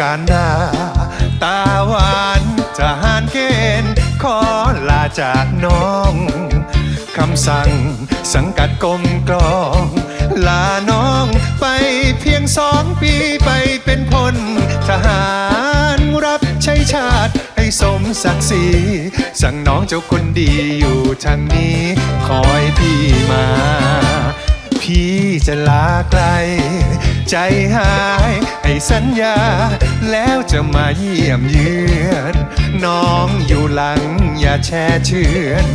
การดา ตาหวานทหารเกณฑ์ ขอลาจากน้องคำสั่งสังกัดกรมกรอง ลาน้องไปเพียงสองปีไปเป็นพลทหารรับใช้ชาติให้สมศักดิ์ศรีสั่งน้องเจ้าคนดีอยู่ทางนี้ คอยพี่มา พี่จะลาไกล ใจหาย ให้สัญญา แล้วจะมาเยี่ยมเยือน น้องอยู่หลังอย่าแช่เชือน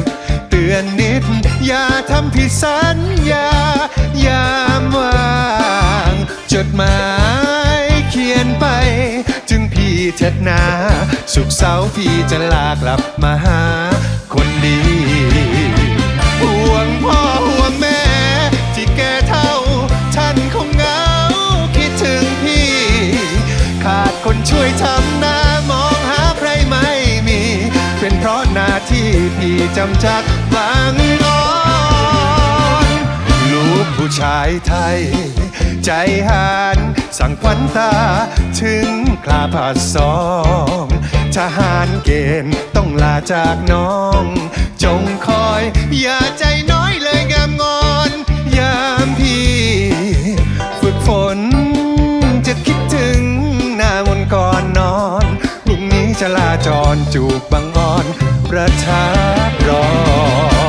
เตือนนิด อย่าทำผิดสัญญายามว่างจดหมายเขียนไป จึงพี่เท็ดนา สุขเสาร์พี่จะลากลับมาหาคนดี พี่จำจักบางอ่อนลูกผู้ชายไทย ใจหานสั่งควันตา ถึงคลาผาดสองทหารเกณฑ์ต้องลาจากน้อง จงคอยอย่าใจน้อยเลยงามงอนยามพี่ ฝึกฝน จะคิดถึงหน้ามนก่อนนอนพรุ่งนี้จะลาจรจูบบางอ่อน ประทับรอ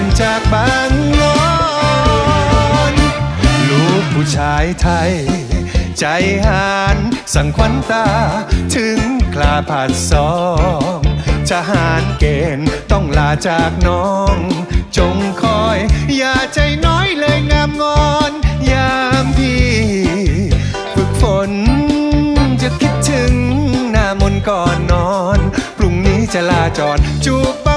พี่จากบางงอนลูกผู้ชายไทย ใจหานสั่งควันตา ถึงคลาผ่านสองทหารเกณฑ์ต้องลาจากน้อง จงคอย อย่าใจน้อยเลยงามงอน ยามพี่ฝึกฝน จะคิดถึงหน้ามนก่อนนอน พรุ่งนี้จะลาจรจูบ